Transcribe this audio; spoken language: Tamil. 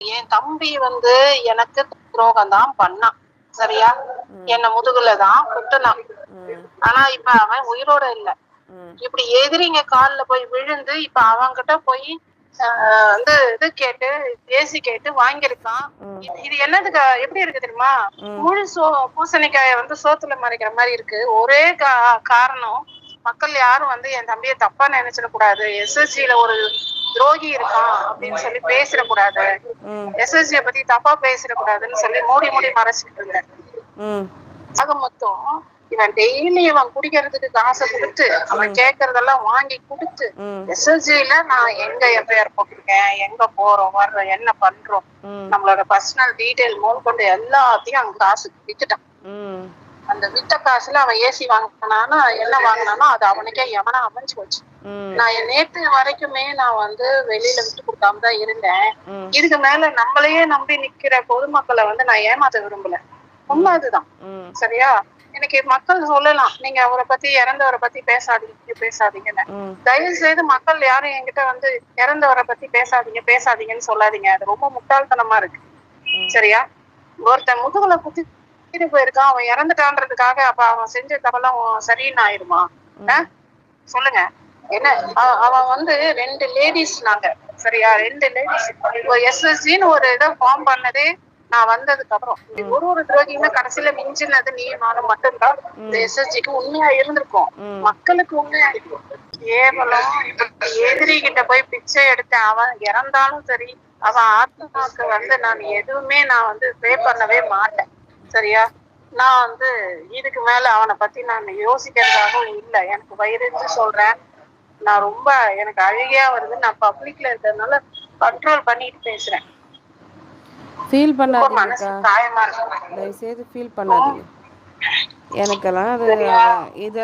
என் தம்பி வந்து எனக்கு துரோகம் தான் பண்ணான். சரியா? என்ன முதுகுல தான் குத்துனான். ம். ஆனா இப்ப அவன் உயிரோட இல்ல. இப்படி எதிரிங்க கால்ல போய் விழுந்து இப்ப அவன்கிட்ட போய் ஆஹ், வந்து இது கேட்டு பேசி கேட்டு வாங்கியிருக்கான். இது- என்னதுக்கு? எப்படி இருக்கு தெரியுமா. முழு சோ பூசணிக்காய வந்து சோத்துல மறைக்கிற மாதிரி இருக்கு. ஒரே காரணம் மக்கள் யாரும் வந்து என் தம்பியை தப்பா நினைச்சிடக் கூடாது எஸ்எஸ்சில ஒரு துரோகி இருக்கான் அப்படின்னு சொல்லி பேசிடக்கூடாது. ம். எஸ்எஸ்சிய பத்தி தப்பா பேசிடக்கூடாதுன்னு சொல்லி மூடி மூடி மறைச்சிட்டு இருந்தேன். ஆக மொத்தம் இவன் டெய்லி இவன் குடிக்கிறதுக்கு காசை கொடுத்து அவன் கேக்குறதெல்லாம் வாங்கி கொடுத்து எஸ்எஸ்ஜில நான் எங்க எஃப்ஐஆர் போட்டிருக்கேன்? எங்க போறோம்? வர்றோம்? என்ன பண்றோம்? நம்மளோட பர்சனல் டீடைல் முதல் கொண்டு எல்லாத்தையும் அவன் காசு வித்துட்டான் அந்த வித்த காசுல அவன் ஏசி வாங்கினானா என்ன வாங்கினானோ அது அவனுக்கே எவனா அமைஞ்சு போச்சு. நான் நேத்து வரைக்குமே நான் வந்து வெளியில விட்டு கொடுக்காம தான் இருந்தேன். இதுக்கு மேல நம்மளையே நம்பி நிக்கிற பொதுமக்களை வந்து நான் ஏமாத்த விரும்பல. உண்மை அதுதான். சரியா? இன்னைக்கு மக்கள் சொல்லலாம். நீங்க அவரை பத்தி இறந்தவரை பத்தி பேசாதீங்க பேசாதீங்கன்னு. தயவு செய்து மக்கள் யாரும் என்கிட்ட வந்து இறந்தவரை பத்தி பேசாதீங்க பேசாதீங்கன்னு சொல்லாதீங்க. அது ரொம்ப முட்டாள்தனமா இருக்கு. சரியா? ஒருத்தன் முதுகுல குத்திட்டு போயிருக்கான் அவன் இறந்துட்டான்றதுக்காக அப்ப அவன் செஞ்ச தவெல்லாம் சரின்னு ஆயிருமா? சொல்லுங்க. என்ன? அவ- அவன் வந்து ரெண்டு லேடிஸ் நாங்க. சரியா? ரெண்டு லேடிஸ் எஸ்எஸ்ஜின்னு ஒரு இதை ஃபார்ம் பண்ணதே நான் வந்ததுக்கு அப்புறம் ஒரு ஒரு துரோகியுமே கடைசியில மிஞ்சினது நீ நானும் மட்டும்தான். இந்த எஸ்எஸ்ஜிக்கு உண்மையா இருந்திருக்கும். மக்களுக்கு உண்மையா இருக்கும். கேவலம். எதிரி கிட்ட போய் பிச்சை எடுத்து அவன் இறந்தாலும் சரி அவன் ஆத்மாவுக்கு வந்து நான் எதுவுமே நான் வந்து பே பண்ணவே மாட்டேன். சரியா? நான் வந்து இதுக்கு மேல அவனை பத்தி நான் யோசிக்கிறதாகவும் இல்லை. எனக்கு வயிறுச்சு சொல்றேன். நான் ரொம்ப எனக்கு அழுகையா வருது நான் பப்ளிக்ல இருக்கிறதுனால கண்ட்ரோல் பண்ணிட்டு பேசுறேன். ஃபீல் காயமா இருக்கு. தயவுசெய்து ஃபீல் பண்ணாதீங்க. எனக்கெல்லாம் அது இது